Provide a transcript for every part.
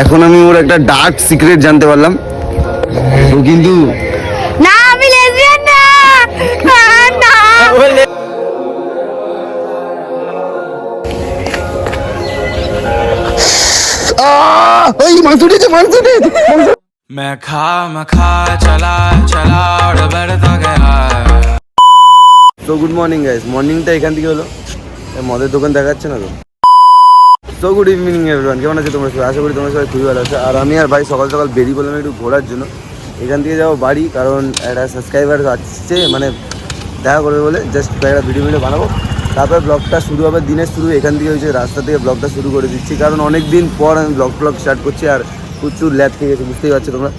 এখন আমি ওর একটা ডার্ক সিক্রেট জানতে পারলাম তো কিন্তু না আমি লেসবিয়ান না আহ, না আহ! ওই মাংস উঠেছে মাংস উঠেছে मैं खा मैं खा चला चला और बढ़ता गया তো গুড মর্নিং গাইস মর্নিংটা এখান থেকে হলো এ মদের দোকান দেখাচ্ছে না তো তো গুড ইভিনিং এভরিওয়ান কেমন আছে তোমরা সবাই? আশা করি তোমরা সবাই খুবই ভালো আছে। আর আমি আর ভাই সকাল সকাল বেরিয়ে বললাম একটু ঘোরার জন্য। এখান থেকে যাব বাড়ি, কারণ একটা সাবস্ক্রাইবার আসছে মানে দেখা করবে বলে। জাস্ট একটা ভিডিও ভিডিও বানাবো। তারপর ব্লগটা শুরু হবে, দিনের শুরু। এখান থেকে হয়েছে রাস্তা থেকে ব্লগটা শুরু করে দিচ্ছি। কারণ অনেক দিন পর আমি ব্লগ ব্লগ স্টার্ট করছি, আর প্রচুর ল্যাব থেকে গেছে, বুঝতেই পারছ তোমরা।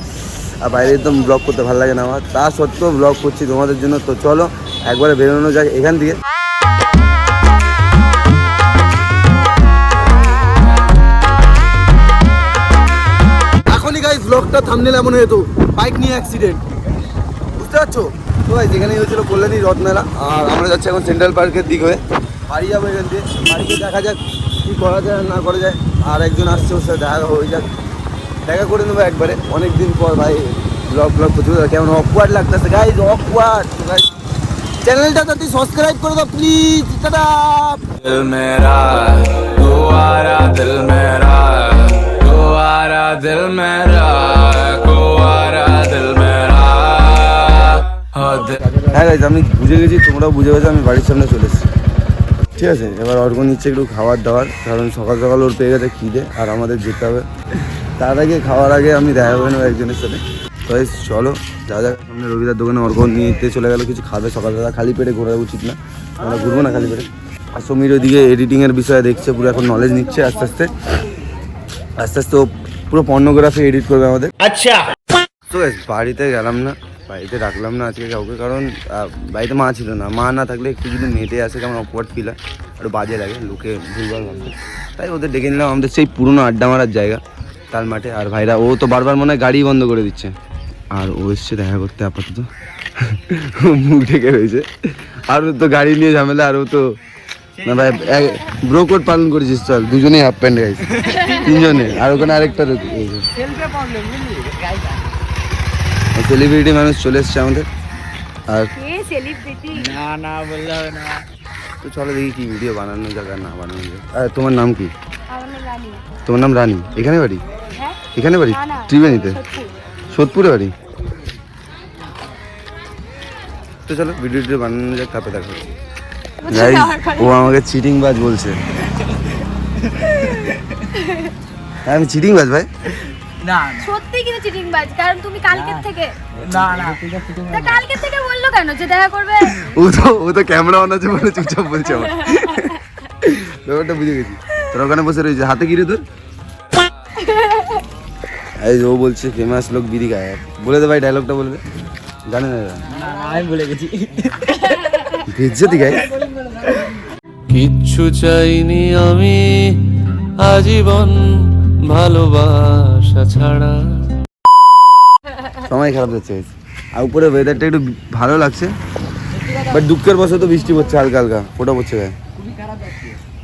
আর বাইরে একদম ব্লগ করতে ভালো লাগে না আমার। তা সত্ত্বেও ব্লগ করছি তোমাদের জন্য। তো চলো, একবারে বেরোনো যাক এখান থেকে। ব্লকটা থামনেল এমন হয়ে তো বাইক নিয়ে অ্যাক্সিডেন্ট বুঝতে পারছ? তো ভাই যেখানে হয়েছিল কল্যাণী রথমেলা আর আমরা যাচ্ছি এখন সেন্ট্রাল পার্কের দিক হয়ে। বাড়ি যাব এখান থেকে বাড়িতে দেখা যাক কী করা যায় না করা যায়। আর একজন আসছে ওর সাথে দেখা হয়ে যাক। দেখা করে নেব একবারে। অনেক দিন পর ভাই ব্লক ব্লক করতে কেমন অকওয়ার্ড লাগতেছে। গাইজ অকওয়ার্ড তো গাইজ চ্যানেলটা যদি সাবস্ক্রাইব করে দাও প্লিজ দাদা দিল মেরা দুয়ারা দিল মেরা कुआरा दिल मेरा कुआरा दिल मेरा हो दिल হ্যাঁ গাইজ আমি বুঝে গেছি তোমরাও বুঝে গেছো আমি বাড়ির সামনে চলে এসেছি ঠিক আছে এবার অর্ঘ নিচ্ছে একটু খাবার দাবার কারণ সকাল সকাল ওর পেয়ে গেছে খিদে আর আমাদের যেতে হবে তার আগে খাওয়ার আগে আমি দেখা করে নেবো একজনের সাথে তো এই চলো যা যা সামনে রবিদার দোকানে অর্ঘ নিতে চলে গেলো কিছু খাবে সকালবেলা খালি পেটে ঘোরা উচিত না আমরা ঘুরবো না খালি পেটে আর সমীর ওইদিকে এডিটিংয়ের বিষয়ে দেখছে পুরো এখন নলেজ নিচ্ছে আস্তে আস্তে আস্তে আস্তে ও পুরো পর্নোগ্রাফি এডিট করবে আমাদের। আচ্ছা। তো বাড়িতে গেলাম না বাড়িতে রাখলাম না আজকে কাউকে কারণ বাড়িতে মা ছিল না। মা না থাকলে একটু যদি মেটে আসে কেমন অকওয়ার্ড ফিল হয় একটু বাজে লাগে লোকে ভুলভাল ভাববে। তাই ওদের ডেকে নিলাম আমাদের সেই পুরনো আড্ডা মারার জায়গা তাল মাঠে। আর ভাইরা ও তো বারবার মনে হয় গাড়ি বন্ধ করে দিচ্ছে। আর ও এসছে দেখা করতে আপাতত। মুখ ঢেকে রয়েছে। আর তো গাড়ি নিয়ে ঝামেলা আর ও তো না ভাই ব্রো কোড পালন করেছিস চল দুজনেই হাফ প্যান্ট গাইছে তিনজনে আর ওখানে আরেকটা সেলিব্রিটি মানুষ চলে এসছে আমাদের। আর কে সেলিব্রিটি তো চলো দেখি কি ভিডিও বানানো আর না বানানো আর তোমার নাম কি? আমার নাম রানী। তোমার নাম রানী? এখানে বাড়ি? হ্যাঁ। এখানে বাড়ি? না, না। ত্রিবেণীতে? সোদপুরে বাড়ি? তো চলো ভিডিও বানানো যাক তারপরে দেখা ও আমাকে চিটিং বাজ বলছে। হ্যাঁ, আমি চিটিং বাজ ভাই সত্যি কিন্তু চিটিং বাজ কারণ তুমি কালকের থেকে না না। কালকের থেকে বলল কেন যে দেখা করবে? ও তো ও তো ক্যামেরা অন আছে বলে চুপচাপ বলছে আমার। ব্যাপারটা বুঝে গেছি। তোর ওখানে বসে রয়েছে। হাতে কি রে তোর? এই ও বলছে ফেমাস লোক বিড়ি খায়। বলে দে ভাই ডায়লগটা বলবে জানে না। আমি ভুলে গেছি। বেজ্জতি গায় কিচ্ছু চাইনি আমি আজীবন ভালোবাসা ছাড়া। সময় খারাপ যাচ্ছে। আর উপরে ওয়েদারটা একটু ভালো লাগছে বাট দুঃখের বশত বৃষ্টি পড়ছে হালকা হালকা ফোটা পড়ছে গায়ে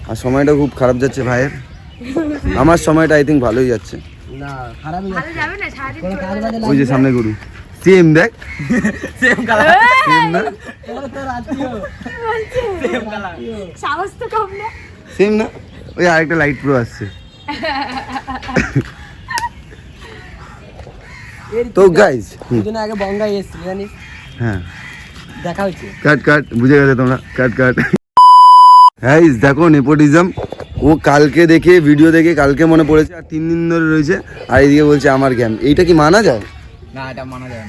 আর সময়টা খুব খারাপ যাচ্ছে ভাইয়ের। আমার সময়টা আই থিঙ্ক ভালোই যাচ্ছে। ওই যে সামনে গরু। সেম দেখ। সেম কালার সেম না? তোর আত্মীয় সেম কালার সাহস তো কম না। সেম না? ওই আরেকটা লাইট প্রো আসছে। তো গাইজ দুদিন আগে বঙ্গাই এসেছিল জানিস? হ্যাঁ। দেখা হচ্ছে কাট কাট বুঝে গেছে তোমরা। কাট কাট হ্যাঁ দেখো নেপোটিজম ও কালকে দেখে ভিডিও দেখে কালকে মনে পড়েছে আর তিন দিন ধরে রয়েছে। আর এইদিকে বলছে আমার গ্যাম এইটা কি মানা যায়? না এটা মানা না।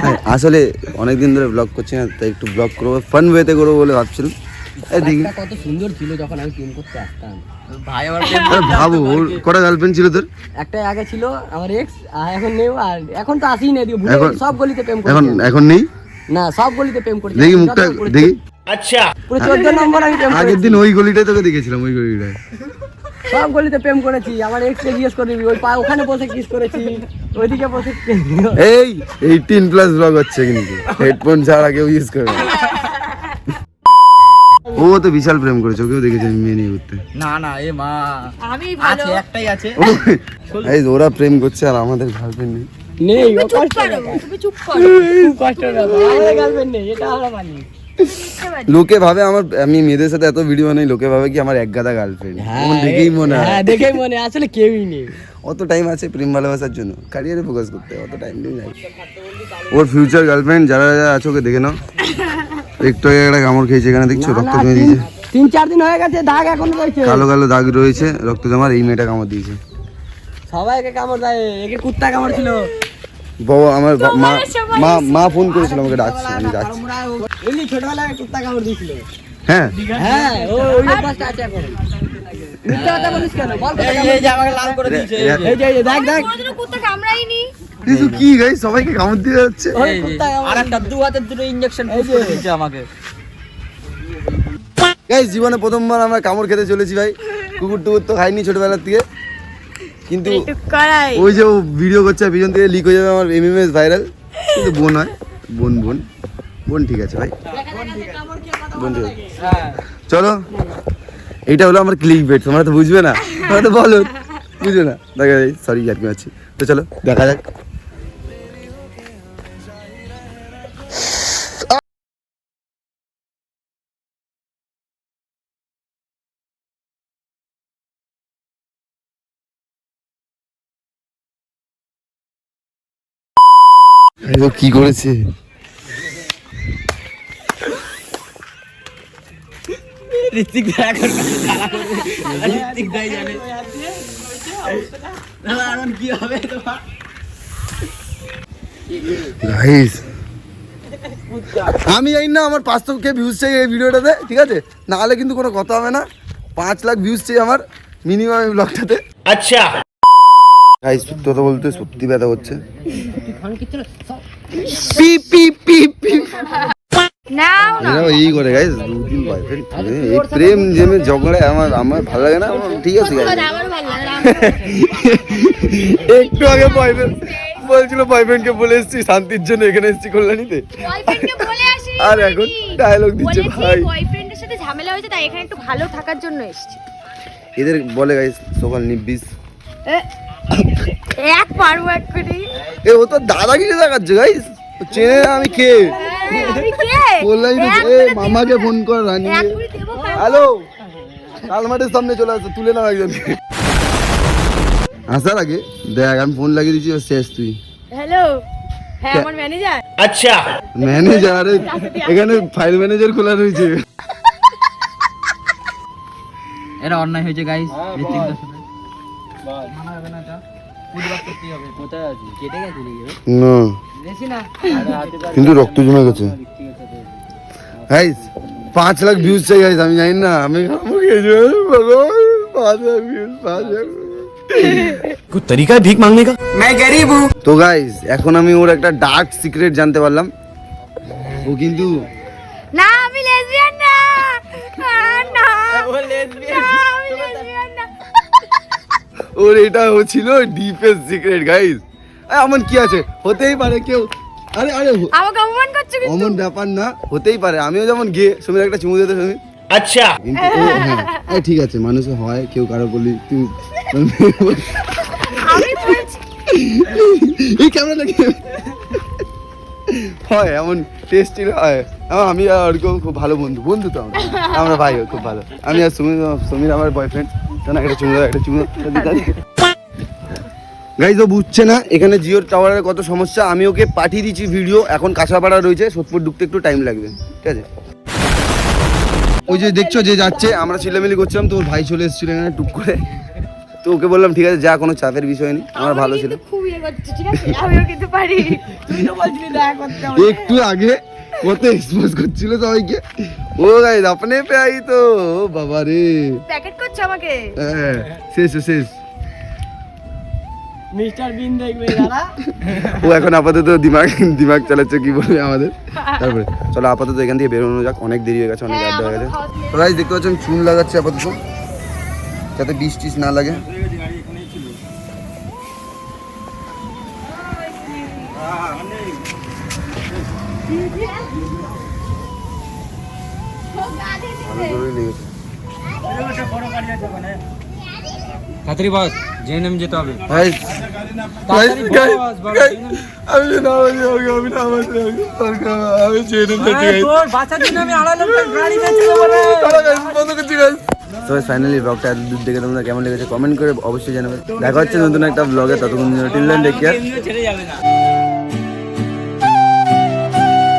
হ্যাঁ, আসলে অনেকদিন ধরে ব্লগ করছি না তাই একটু ব্লগ করব ফান ওয়েতে করব বলে ভাবছিলাম। দেখি। কত সুন্দর ছিল যখন আমি প্রেম করতে আসতাম। ভাই আমার ভাবো কটা গার্লফ্রেন্ড ছিল তোর? একটা আগে ছিল আমার এক্স আর এখন নেই আর এখন তো আসি না দিও সব গলিতে প্রেম এখন এখন নেই? না সব গলিতে প্রেম করেছি। দেখি মুখটা পুরো- পুরো চোদ্দ নম্বর আমি প্রেম আগের দিন ওই গলিটাই তোকে দেখেছিলাম ওই গলিটায়। সব গলিতে প্রেম করেছি আমার এক্স কে জিজ্ঞেস করবি ওই পা ওখানে বসে কিস করেছি ওইদিকে বসে এই এইটিন প্লাস ব্লগ হচ্ছে কিন্তু হেডফোন ছাড়া কেউ ইউজ করবে না। ও তো বিশাল প্রেম করেছে ওকেও দেখেছি আমি মেয়ে নিয়ে ঘুরতে। না না এ মা। আমি ভালো। আছে একটাই আছে। এই ওরা প্রেম করছে আর আমাদের গার্লফ্রেন্ড নেই। নেই ও কষ্ট করো তুমি চুপ করো। খুব ব্যাপার আমাদের গার্লফ্রেন্ড নেই এটা আমরা মানি। লোকে ভাবে আমার আমি মেয়েদের সাথে এত ভিডিও বানাই লোকে ভাবে কি আমার এক গাদা গার্লফ্রেন্ড দেখেই মনে হয়। হ্যাঁ দেখেই মনে আসলে কেউই নেই। অত টাইম আছে প্রেম ভালোবাসার জন্য ক্যারিয়ারে ফোকাস করতে অত টাইম নেই নাই ওর ফিউচার গার্লফ্রেন্ড যারা যারা আছে ওকে দেখে নাও। একটু আগে একটা কামড় খেয়েছে এখানে দেখছ? রক্ত জমে দিয়েছে। তিন চার দিন হয়ে গেছে দাগ এখন রয়েছে। কালো কালো দাগ রয়েছে রক্ত জমার এই মেয়েটা কামড় দিয়েছে। সবাইকে কামড় দেয় একে কুত্তা কামড় ছিল। বাবা আমার মা মা মা ফোন করেছিল আমাকে ডাকছে আমি যাচ্ছি এমনি ছোটবেলায় কুত্তা কামড় দিয়েছিল। হ্যাঁ। হ্যাঁ ওই অভ্যাসটা আছে এখন। কি গাই সবাইকে কামড় দিয়ে যাচ্ছে? আর একটা দু হাতের দুটো ইঞ্জেকশন দিয়েছে আমাকে। গাই জীবনে প্রথমবার আমরা কামড় খেতে চলেছি ভাই। কুকুর টুকুর তো খাইনি ছোটবেলার থেকে। কিন্তু ওই যে ভিডিও করছে পিছন থেকে লিক হয়ে যাবে আমার এমএমএস ভাইরাল কিন্তু বোন হয়। বোন বোন। বোন ঠিক আছে ভাই। বোন ঠিক আছে। চলো। এইটা হলো আমার ক্লিক বেট তোমরা তো বুঝবে না। তোমরা তো বলো। বুঝবে না। দেখা যায় সরি আর কি আছি। তো চলো দেখা যাক। কি করেছে? ঋত্বিক দা করবে ঋত্বিক দাই জানে। না কি হবে তোমার? গাইস আমি জানি না আমার পাঁচশো কে ভিউজ চাই এই ভিডিওটাতে ঠিক আছে? না হলে কিন্তু কোনো কথা হবে না। পাঁচ লাখ ভিউজ চাই আমার মিনিমাম এই ব্লগটাতে আচ্ছা। গাইস সত্যি কথা বলতে সত্যি ব্যথা হচ্ছে। পি পি পি পি নাও না এই করে। গাইস বয়ফ্রেন্ড এই প্রেম আমার আমার ভালো লাগে না ঠিক আছে গাইস একটু আগে বয়ফ্রেন্ড বলছিল বয়ফ্রেন্ডকে বলে এসেছি শান্তির জন্য এখানে এসেছি কল্যাণীতে। আর এখন ডায়লগ দিচ্ছে ভাই। বয়ফ্রেন্ডের সাথে ঝামেলা হয়েছে তাই এখানে একটু ভালো থাকার জন্য এসেছি। এদের বলে গাইস সকাল নিব্বিস। এক পারব এক করে। এ ও তো দাদাগিরি দেখাচ্ছে গাইস চেনে না আমি কে? বললাই তো এ মামাকে ফোন কর রানি। হ্যালো? কালমাটের সামনে চলে আসো তুলে নাও একজনকে আসার আগে দেখ আমি ফোন লাগিয়ে দিচ্ছি শেষ তুই। হ্যালো? হ্যাঁ আমার ম্যানেজার ম্যানেজার আরে এখানে ফাইল ম্যানেজার খোলা রয়েছে। এটা অন্যায় হয়েছে গাইস ঋত্বিক দার মানা যাবে না এটা প্রতিবাদ করতেই হবে কোথায় আছি কেটে গেছে নাকি না দেখি না কিন্তু রক্ত জমে গেছে গাইস পাঁচ লাখ ভিউজ চাই গাইস আমি জানি না আমি আমাকে ভগবান পাঁচ লাখ ভিউজ পাঁচ লাখ कुछ तरीका है भीख मांगने का मैं गरीब हूँ তো গাইস এখন আমি ওর একটা ডার্ক সিক্রেট জানতে পারলাম ও কিন্তু ওর এটা ও ছিল ডিপেস্ট সিক্রেট গাইস এমন কি আছে? হতেই পারে কেউ। আরে আরে আমাকে অপমান করছ কিন্তু? অমন ব্যাপার না হতেই পারে। আমিও যেমন গে সমীর একটা চুমু দিতে সমীর। আচ্ছা। কিন্তু ও হ্যাঁ। এই ঠিক আছে মানুষে হয় কেউ কারও বলি তুই আমি এই ক্যামেরা লাগে হয় এমন টেস্ট ছিল হয়। আমি আর অর্ক খুব ভালো বন্ধু। বন্ধু তো আমরা। আমরা ভাই খুব ভালো। আমি আর সুমির সুমির আমার বয়ফ্রেন্ড না একটা চুমু দাও, একটা গাইজ ও বুঝছে না এখানে জিওর টাওয়ারের কত সমস্যা আমি ওকে পাঠিয়ে দিচ্ছি ভিডিও এখন কাঁচাপাড়া রয়েছে সোদপুর ঢুকতে একটু টাইম লাগবে ঠিক আছে? ওই যে দেখছ যে যাচ্ছে আমরা চিল্লামিলি করছিলাম তো ওর ভাই চলে এসেছিল এখানে টুক করে। তো ওকে বললাম ঠিক আছে যা কোনো চাপের বিষয় নেই আমার ভালো ছিল। কিন্তু খুব করছে ঠিক আছে? আমিও কিন্তু পারি তুই তো বলছিলি দেখা করতে হবে। একটু আগে কত এক্সপোজ করছিল সবাইকে। ও গাইজ আপনি পে আই তো বাবা রে প্যাকেট করছ আমাকে। হ্যাঁ শেষ শেষ। মিস্টার বিন দেখবে দাদা ও এখন আপাতত দিমাগ দিমাগ চালাচ্ছে কি বলবে আমাদের। তারপরে চলো আপাতত এখান থেকে বেরোনো যাক অনেক দেরি হয়ে গেছে অনেক হ্যাঁ আড্ডা হয়ে গেছে। খাওয়া তো গাইজ দেখতে পাচ্ছেন চুন লাগাচ্ছে আপাতত যাতে বিষ টিস না লাগে। লেগেছে তাড়াতাড়ি বস জেএনএম যেতে হবে। আমি না আমি না আমি তো ফাইনালি ব্লগটা এত দূর দেখে তোমরা কেমন লেগেছে কমেন্ট করে অবশ্যই জানাবে। দেখা হচ্ছে নতুন একটা ব্লগে ততক্ষণ টিল টেক কেয়ার